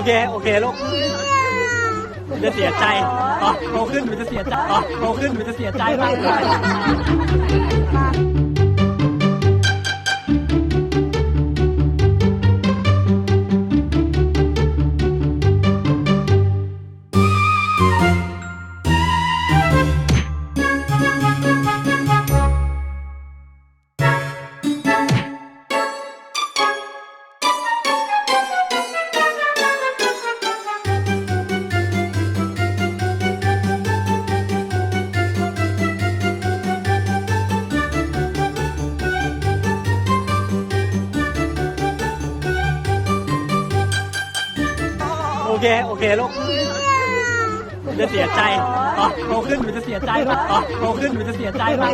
ลูกหนูจะเสียใจอ๋อโตขึ้นมันจะเสียใจอ๋อโตขึ้นมันจะเสียใจมาก เลยโอเค โอเคลูกหนูจะเสียใจอ๋อโตขึ้นมันจะเสียใจมากอ๋อโตขึ้นมันจะเสียใจมา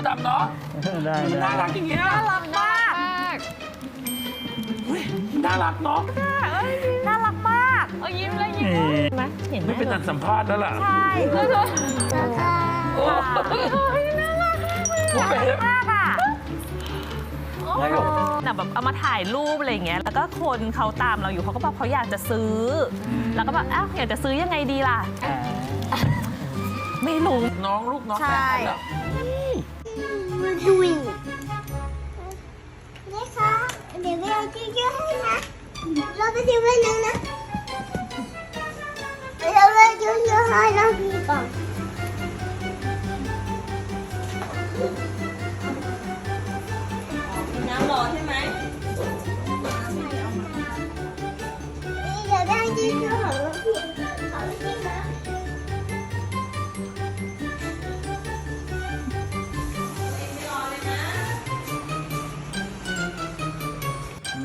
มาดำเนาะได้น่ารักอย่างเงี้ยน่ารักมากน่ารักเนาะเอ้ยน่ารักมากเอ้ยยิ้มเลยยิ้มเลยไหมเห็นไหมไม่เป็นนันสัมภาษณ์แล้วล่ะใช่เฮ้ยโอ้ยน่ารักมากอะไม่หรอกแต่แบบเอามาถ่ายรูปอะไรอย่างเงี้ย แล้วก็คนเขาตามเราอยู่เขาก็บอกเขาอยากจะซื้อ แล้วก็แบบอ้าวอยากจะซื้อยังไงดีล่ะ ไม่รู้ น้องลูกน้องแฟนกันเหรอ มาดูนี่ค่ะเดี๋ยวไปเอาจิ๊กเยอร์ให้นะเราไปซื้อไว้นึงนะเราไปจิ๊กเกอร์ให้นะพี่ก่อน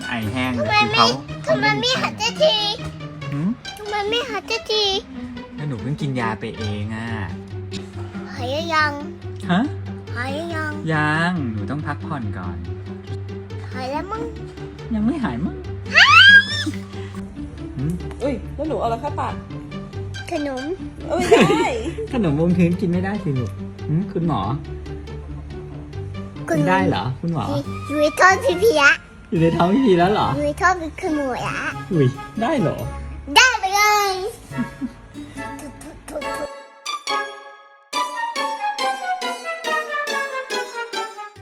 ไอแห้งทำไมคือไม่เขาทำไมไม่หัดเจทีหืมทำไมไม่หัดเจทีแล้วหนูเพิ่งกินยาไปเองอะหายยังฮะหายยังยังหนูต้องพักผ่อนก่อน หายแล้วมั้งยังไม่หายมั้งหืมอุ้ย แล้วหนูเอาอะไรเข้าปากขนมเอ้ยไม่ได้ ขนมบนพื้นกินไม่ได้สิหนูหืมคุณหมอกินได้เหรอ คุณหมอ อยู่ในท้องพี่พีละ อยู่ในท้องพี่พีแล้วเหรออยู่ในท้องพี่ขโมยละ อุ้ยได้เหรอ ได้ไปเลยอ